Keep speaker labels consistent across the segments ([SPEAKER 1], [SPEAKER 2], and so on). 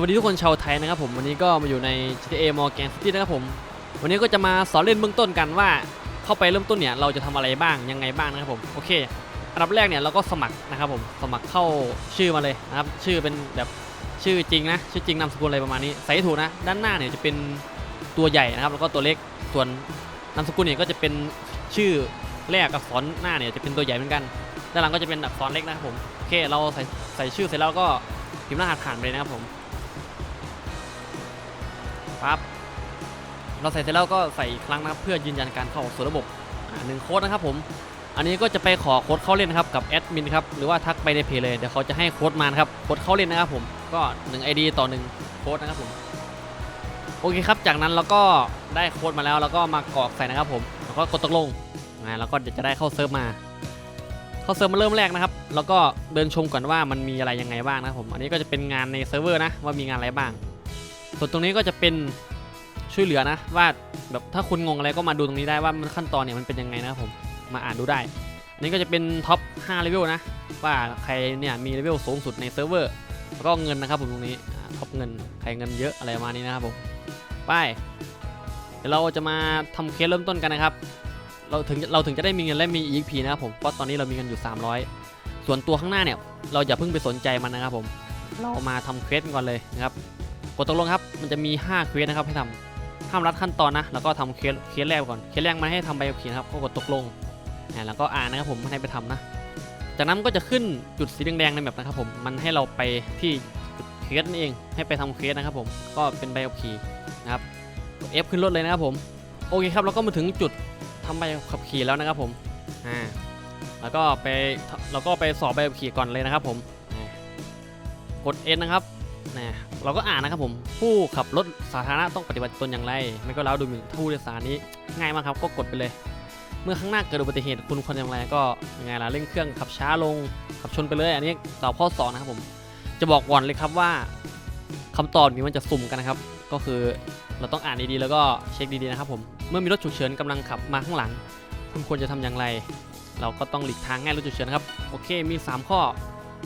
[SPEAKER 1] วัสดีทุกคนชาวไทยนะครับผมวันนี้ก็มาอยู่ใน GTA Morgan City นะครับผม วันนี้ก็จะมาสอนเล่นเบื้องต้นกันว่า เข้าไปเริ่มต้นเนี่ยเราจะทำอะไรบ้างยังไงบ้างนะครับผมโอเคอันดับแรกเนี่ยเราก็สมัครนะครับผมสมัครเข้าชื่อมาเลยนะครับชื่อเป็นแบบชื่อจริงนะชื่อจริงนามสกุลอะไรประมาณนี้ใส่ถูกนะ ด้านหน้าเนี่ยจะเป็นตัวใหญ่นะครับ แล้วก็ตัวเล็กส่วนนามสกุลเนี่ยก็จะเป็นชื่อแรกกับอักษรหน้าเนี่ยจะเป็นตัวใหญ่เหมือนกันด้านหลังก็จะเป็นอักษรเล็กนะครับผมโอเคเราใส่ใส่ชื่อเสร็จแล้วก็พิมพ์รหัสผ่านไปนะครับผม เราใส่เสร็จแล้วก็ใส่อีกครั้งนะครับเพื่อยืนยันการเข้าสู่ระบบหนึ่งโค้ดนะครับผมอันนี้ก็จะไปขอโค้ดเข้าเล่นนะครับกับแอดมินครับหรือว่าทักไปในเพจเลยเดี๋ยวเขาจะให้โค้ดมานครับโค้ดเข้าเล่นนะครับผมก็1 ID ต่อ1โค้ดนะครับผมโอเคครับจากนั้นเราก็ได้โค้ดมาแล้วแล้วก็มากรอกใส่นะครับผมแล้วก็กดตกลงอ่าแล้วก็เดี๋ยวจะได้เข้าเซิร์ฟมา เข้าเซิร์ฟมาเริ่มแรกนะครับ แล้วก็เดินชมก่อนว่ามันมีอะไรยังไงบ้างนะครับผมอันนี้ก็จะเป็นงานในเซิร์ฟเวอร์นะว่ามีงานอะไรบ้าง ส่วนตรงนี้ก็จะเป็น ช่วยเหลือนะ ว่าแบบถ้าคุณงงอะไรก็มาดูตรงนี้ได้ว่ามันขั้นตอนเนี่ยมันเป็นยังไงนะครับผมมาอ่านดูได้อันนี้ก็จะเป็นท็อป5เลเวลนะว่าใครเนี่ยมีเลเวลสูงสุดในเซิร์ฟเวอร์แล้วก็เงินนะครับผมตรงนี้ท็อปเงินใครเงินเยอะอะไรประมาณนี้นะครับผมไปเดี๋ยวเราจะมาทำเคสเริ่มต้นกันนะครับ เราถึงเราถึงจะได้มีเงินและมี EXP นะครับผมเพราะตอนนี้เรามีเงินอยู่ 300 ส่วนตัวข้างหน้าเนี่ยเราอย่าเพิ่งไปสนใจมันนะครับผมเรามาทำเควสกันก่อนเลยนะครับกดตกลงครับมันจะมี 5 เควสนะครับให้ทำ ห้ามรัดขั้นตอนนะ แล้วก็ทำเคสเคสแรกก่อน เคสแรกมันให้ทำใบขับขี่นะครับก็กดตกลงแล้วก็อ่านนะครับผมให้ไปทำนะ จากนั้นก็จะขึ้นจุดสีแดงๆในแมปนะครับผม มันให้เราไปที่จุดเคสนั่นเอง ให้ไปทำเคสนะครับผม ก็เป็นใบขับขี่นะครับกด F ขึ้นรถเลยนะครับผม โอเคครับ เราก็มาถึงจุดทำใบขับขี่แล้วนะครับผม อ่า แล้วก็ไปเราก็ไปสอบใบขับขี่ก่อนเลยนะครับผม กด N นะครับนะ เราก็อ่านนะครับผม ผู้ขับรถสาธารณะต้องปฏิบัติตนอย่างไร ไม่ก็แล้วดูหมิ่นผู้โดยสารนี้ง่ายมากครับก็กดไปเลย เมื่อข้างหน้าเกิดอุบัติเหตุคุณควรอย่างไรก็ยังไงล่ะเร่งเครื่องขับช้าลงขับชนไปเลย อันนี้ตอบข้อสองนะครับผม จะบอกก่อนเลยครับว่าคำตอบนี้มันจะสุ่มกันนะครับ ก็คือเราต้องอ่านดีๆแล้วก็เช็คดีๆนะครับผมเมื่อมีรถฉุกเฉินกำลังขับมาข้างหลัง คุณควรจะทำอย่างไร เราก็ต้องหลีกทางง่ายรถฉุกเฉินครับโอเคมี 3 ข้อ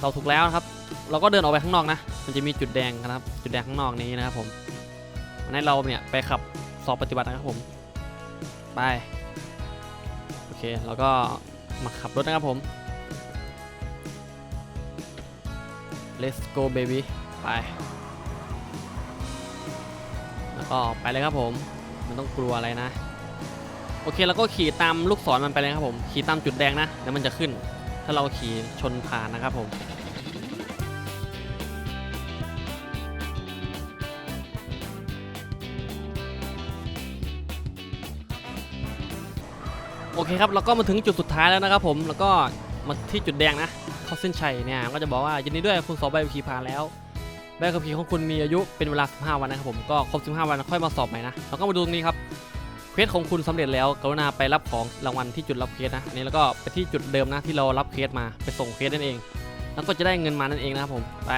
[SPEAKER 1] เราถูกแล้วนะครับ เราก็เดินออกไปข้างนอกนะ มันจะมีจุดแดงนะครับ จุดแดงข้างนอกนี้นะครับผมวันนี้เราเนี่ยไปขับสอบปฏิบัตินะครับผม ไป โอเคแล้วก็มาขับรถนะครับผม let's go baby ไป แล้วก็ไปเลยครับผม มันต้องกลัวอะไรนะ โอเคแล้วก็ขี่ตามลูกศรมันไปเลยครับผม ขี่ตามจุดแดงนะเดี๋ยวมันจะขึ้น ถ้าเราขี่ชนผ่านนะครับผม โอเคครับเราก็มาถึงจุดสุดท้ายแล้วนะครับผมแล้วก็มาที่จุดแดงนะเข้าเส้นชัยเนี่ยก็จะบอกว่ายินดีด้วยคุณสอบใบขับขี่ผ่านแล้วใบขับขี่ของคุณมีอายุเป็นเวลา 15 วันนะครับผมก็ครบ 15 วันค่อยมาสอบใหม่นะเราก็มาดูตรงนี้ครับเควสของคุณสำเร็จแล้วกรุณาไปรับของรางวัลที่จุดรับเควสนะนนี้แล้วก็ไปที่จุดเดิมนะที่เรารับเควสมาไปส่งเควสนั่นเอง แล้วก็จะได้เงินมานั่นเองนะครับผมไป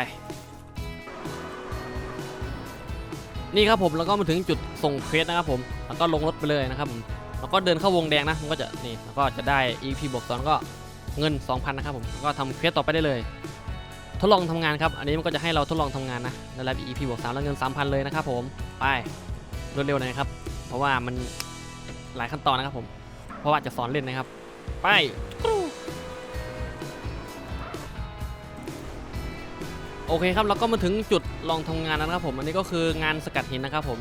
[SPEAKER 1] นี่ครับผมแล้วก็มาถึงจุดส่งเควสนะครับผมแล้วก็ลงรถไปเลยนะครับผม แล้วก็เดินเข้าวงแดงนะมันก็จะนี่แล้วก็จะได้ EP บวก2ก็เงิน 2,000 นะครับผมก็ทำเควสต่อไปได้เลย ทดลองทำงานครับ อันนี้มันก็จะให้เราทดลองทำงานนะได้รับ EP บวก3แล้วเงิน 3,000 เลยนะครับผม ไปรวดเร็วหน่อยครับ เพราะว่ามันหลายขั้นตอนนะครับผม เพราะว่าจะสอนเล่นนะครับ ไปโอเคครับเราก็มาถึงจุดลองทำงานแล้วนะครับผม อันนี้ก็คืองานสกัดหินนะครับผม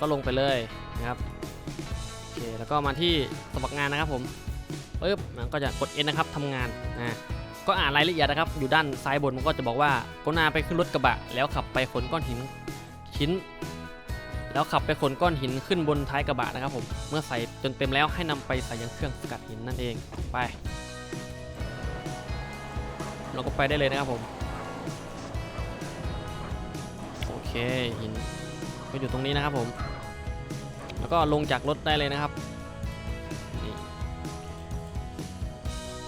[SPEAKER 1] ก็ลงไปเลยนะครับ เคแล้วก็มาที่สมัครงานนะครับผมปึ๊บก็จะกด N นะครับทำงานนะก็อ่านรายละเอียดนะครับ อยู่ด้านซ้ายบนมันก็จะบอกว่ากรุณาไปขึ้นรถกระบะ แล้วขับไปขนก้อนหินชิ้น แล้วขับไปขนก้อนหินขึ้นบนท้ายกระบะนะครับผมเมื่อใส่จนเต็มแล้วให้นำไปใส่ยังเครื่องสกัดหินนั่นเองไป เราก็ไปได้เลยนะครับผมโอเคหินก็อยู่ตรงนี้นะครับผม แล้วก็ลงจากรถได้เลยนะครับนี่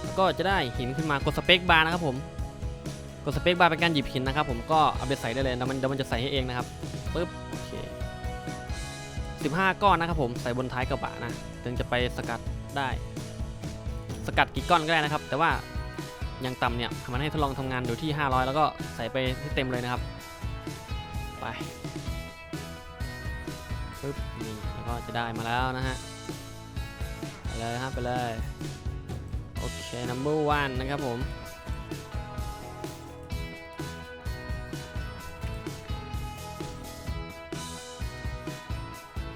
[SPEAKER 1] แล้วก็จะได้หินขึ้นมากดสเปคบาร์นะครับผมกดสเปคบาร์เป็นการหยิบหินนะครับผมก็เอาไปใส่ได้เลยแล้วมันเดี๋ยวมันจะใส่ให้เองนะครับปึ๊บโอเค15ก้อนนะครับผมใส่บนท้ายกระบะนะถึงจะไปสกัดได้ สกัดกี่ก้อนก็ได้นะครับ แต่ว่าอยังต่ำเนี่ยมันให้ทดลองทำงานอยู่ที่ 500 แล้วก็ใส่ไปให้เต็มเลยนะครับ ไปปึ๊บนี่ ก็จะได้มาแล้วนะฮะไปเลยฮะไปเลย โอเค number one นะครับผม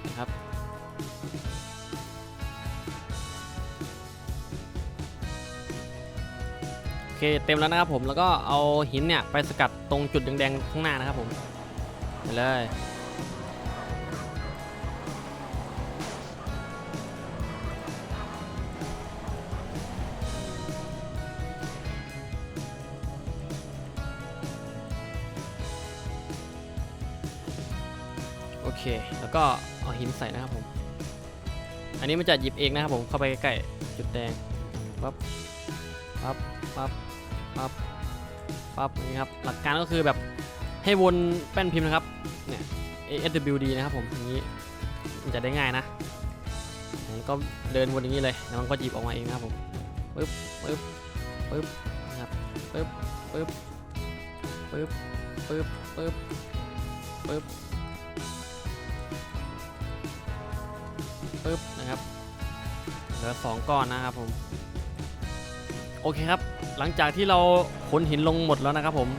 [SPEAKER 1] นะครับโอเคเต็มแล้วนะครับผมแล้วก็เอาหินเนี่ยไปสกัดตรงจุดแดงๆข้างหน้านะครับผมไปเลย เคแล้วก็เอาหินใส่นะครับผม อันนี้มันจะหยิบเองนะครับผมเข้าไปใกล้ๆจุดแดงปั๊บปั๊บปั๊บปั๊บปั๊บนี้ครับหลักการก็คือแบบให้วนแป้นพิมพ์นะครับเนี่ย ASWD นะครับผมอย่างนี้มันจะได้ง่ายนะแล้วก็เดินวนอย่างนี้เลยแล้วมันก็หยิบออกมาเองนะครับผมปึ๊บปึ๊บปึ๊บนะครับปึ๊บปึ๊บปึ๊บปึ๊บปึ๊บปึ๊บ ปึ๊บนะครับเหลือสองก้อนนะครับผมโอเคครับ หลังจากที่เราขนหินลงหมดแล้วนะครับผม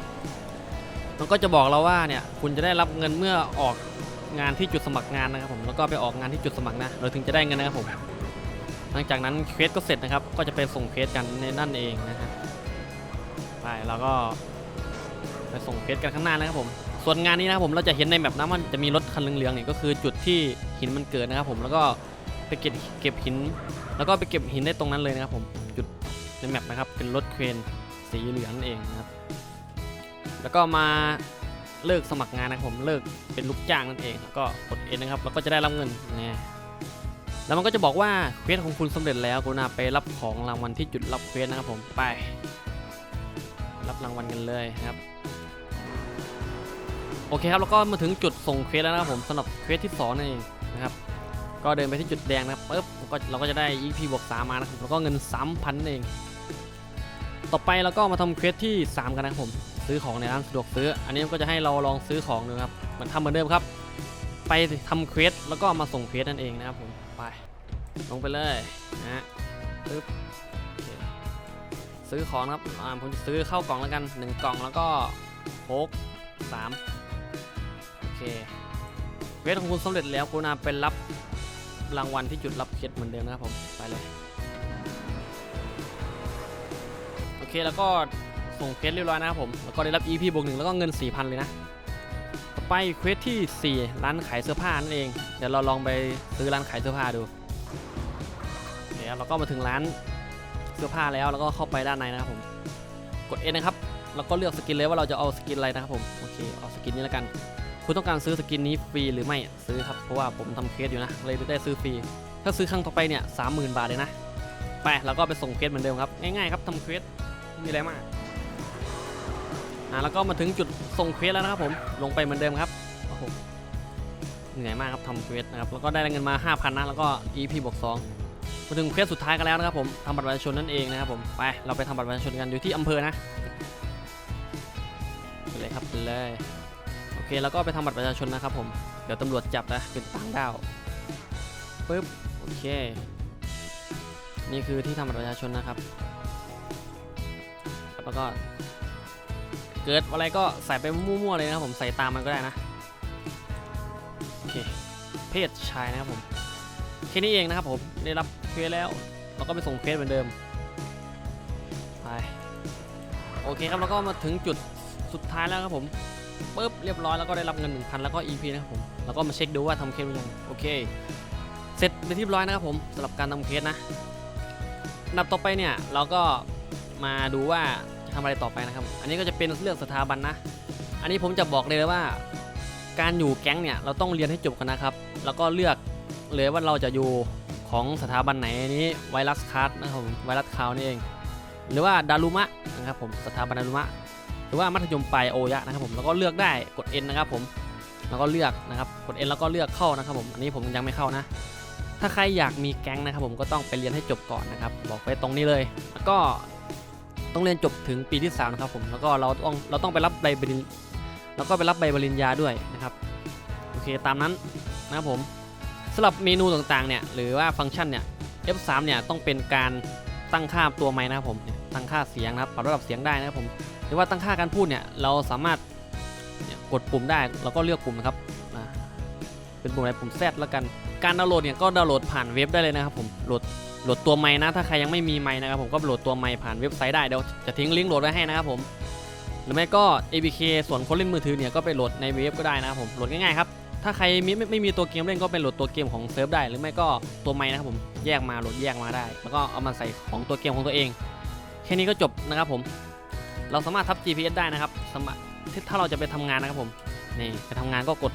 [SPEAKER 1] มันก็จะบอกเราว่าเนี่ยคุณจะได้รับเงินเมื่อออกงานที่จุดสมัครงานนะครับผมแล้วก็ไปออกงานที่จุดสมัครนะเราถึงจะได้เงินนะครับผมหลังจากนั้นเควสก็เสร็จนะครับ ก็จะไปส่งเควสกันในนั่นเองนะฮะไปเราก็ไปส่งเควสกันข้างหน้านะครับผม ส่วนงานนี้นะครับผมเราจะเห็นในแมปนะมันจะมีรถคันเหลืองๆเนี่ยก็คือจุดที่หินมันเกิดนะครับผมแล้วก็ ไปเก็บเก็บหิน แล้วก็ไปเก็บหินได้ตรงนั้นเลยนะครับผมจุดในแมปนะครับเป็นรถเครนสีเหลืองนั่นเองนะครับ แล้วก็มาเลิกสมัครงานนะครับผมเลิกเป็นลูกจ้างนั่นเองแล้วก็กดเอ็นนะครับแล้วก็จะได้รับเงินนะแล้วมันก็จะบอกว่าเควสของคุณสำเร็จแล้วกรุณาไปรับของรางวัลที่จุดรับเควสนะครับผมไป รับรางวัลกันเลยครับโอเคครับแล้วก็มาถึงจุดส่งเควสแล้วนะครับผมสำหรับเควสที่สองนั่นเอง ก็เดินไปที่จุดแดงนะครับปึ๊บก็เราก็จะได้ EP บวก3มานะครับแล้วก็เงิน3,000นั่นเอง ต่อไปเราก็มาทำเควสที่ 3 กันนะครับผม ซื้อของในร้านสะดวกซื้อ อันนี้ก็จะให้เราลองซื้อของดูครับเหมันทำเหมือนเดิมครับ ไปทำเควสแล้วก็มาส่งเควสนั่นเองนะครับผมไปลงไปเลยนะฮะปึ๊บซื้อของครับอ่าผมจะซื้อเข้ากล่องแล้วกัน 1 กล่องแล้วก็โค้ก3โอเคเควสของคุณสำเร็จแล้วกรุณาไปรับ รางวัลที่จุดรับเคสเหมือนเดิมนะครับผม ไปเลย โอเคแล้วก็ส่งเคสเรียบร้อยนะครับผม แล้วก็ได้รับ EP บวกหนึ่งแล้วก็เงิน 4,000 เลยนะ ต่อไปเควสที่ 4 ร้านขายเสื้อผ้านั่นเอง เดี๋ยวเราลองไปซื้อร้านขายเสื้อผ้าดูเดี๋ยวเราก็มาถึงร้านเสื้อผ้าแล้วแล้วก็เข้าไปด้านในนะครับผม กด N นะครับ แล้วก็เลือกสกินเลยว่าเราจะเอาสกินอะไรนะครับผม โอเค เอาสกินนี้แล้วกัน คุณต้องการซื้อสกินนี้ฟรีหรือไม่ซื้อครับเพราะว่าผมทำเคสอยู่นะเลยได้ซื้อฟรีถ้าซื้อครั้งต่อไปเนี่ยสามหมื่นบาทเลยนะไปเราก็ไปส่งเควสเหมือนเดิมครับง่ายๆครับทำเควสไม่มีอะไรมากอ่าแล้วก็มาถึงจุดส่งเควสแล้วนะครับผมลงไปเหมือนเดิมครับโอ้โหเหนื่อยมากครับทำเควสนะครับแล้วก็ได้เงินมา 5,000นะแล้วก็ EP บวก2มาถึงเควสสุดท้ายกันแล้วนะครับผมทำบัตรประชาชนนั่นเองนะครับผมไปเราไปทำบัตรประชาชนกันอยู่ที่อำเภอนะไปเลยครับไปเลย เคแล้วก็ไปทำบัตรประชาชนนะครับผม เดี๋ยวตำรวจจับนะเป็นต่างด้าวปึ๊บโอเค นี่คือที่ทำบัตรประชาชนนะครับ แล้วก็ เกิดอะไรก็ใส่ไปมั่วๆเลยนะครับผมใส่ตามมันก็ได้นะโอเคเพศชายนะครับผมแค่นี้เองนะครับผมได้รับเควสแล้วเราก็ไปส่งเควสเหมือนเดิมไปโอเคครับแล้วก็มาถึงจุดสุดท้ายแล้วครับผม ปุ๊บเรียบร้อยแล้วก็ได้รับเงิน 1,000 แล้วก็ EP นะครับผมแล้วก็มาเช็คดูว่าทำเคสหรือยังโอเค เสร็จเป็นที่เรียบร้อยนะครับผมสำหรับการทำเคสนะอันดับต่อไปเนี่ยเราก็มาดูว่าจะทำอะไรต่อไปนะครับ อันนี้ก็จะเป็นเรื่องสถาบันนะ อันนี้ผมจะบอกเลยว่า การอยู่แก๊งเนี่ยเราต้องเรียนให้จบกันนะครับ แล้วก็เลือกเลยว่าเราจะอยู่ของสถาบันไหนอันนี้ไวรัสคัสนะครับผมไวรัสคาวนี่เอง หรือว่าดารุมะนะครับผมสถาบันดารุมะ หรือว่ามัธยมปลายโอยะนะครับผมแล้วก็เลือกได้กด N นะครับผมแล้วก็เลือกนะครับกด N แล้วก็เลือกเข้านะครับผมอันนี้ผมยังไม่เข้านะ ถ้าใครอยากมีแก๊งนะครับผมก็ต้องไปเรียนให้จบก่อนนะครับบอกไปตรงนี้เลย แล้วก็ต้องเรียนจบถึงปีที่3นะครับผมแล้วก็เราต้องเราต้องไปรับใบปริญแล้วก็ไปรับใบปริญญาด้วยนะครับโอเคตามนั้นนะครับผมสำหรับเมนูต่างๆเนี่ยหรือว่าฟังก์ชันเนี่ย F3 เนี่ยต้องเป็นการตั้งค่าตัวไม้นะครับผมตั้งค่าเสียงนะครับปรับระดับเสียงได้นะครับผม หรือว่าตั้งค่าการพูดเนี่ยเราสามารถกดปุ่มได้แล้วก็เลือกปุ่มนะครับเป็นปุ่มอะไรปุ่ม Z แล้วกันการดาวน์โหลดเนี่ยก็ดาวน์โหลดผ่านเว็บได้เลยนะครับผมโหลดโหลดตัวไม้นะถ้าใครยังไม่มีไม้นะครับผมก็โหลดตัวไม้ผ่านเว็บไซต์ได้เดี๋ยวจะทิ้งลิงก์โหลดไว้ให้นะครับผมหรือไม่ก็ APK ส่วนคนเล่นมือถือเนี่ยก็ไปโหลดในเว็บก็ได้นะครับผมโหลดง่ายๆครับถ้าใครไม่ไม่ไม่มีตัวเกมเล่นก็ไปโหลดตัวเกมของเซิร์ฟได้ หรือไม่ก็ตัวไม้นะครับผมแยกมาโหลดแยกมาได้ แล้วก็เอามาใส่ของตัวเกมของตัวเองแค่นี้ก็จบนะครับผม เราสามารถทับ GPS ได้นะครับสามารถถ้าเราจะไปทำงานนะครับผมนี่ไปทำงานก็กด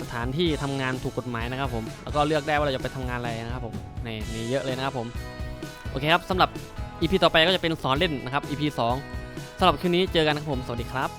[SPEAKER 1] สถานที่ทำงานถูกกฎหมายนะครับผมแล้วก็เลือกได้ว่าเราจะไปทำงานอะไรนะครับผมนี่มีเยอะเลยนะครับผมโอเคครับสำหรับ EP ต่อไปก็จะเป็นสอนเล่นนะครับ EP 2สำหรับคลิปนี้เจอกันนะครับผม สวัสดีครับ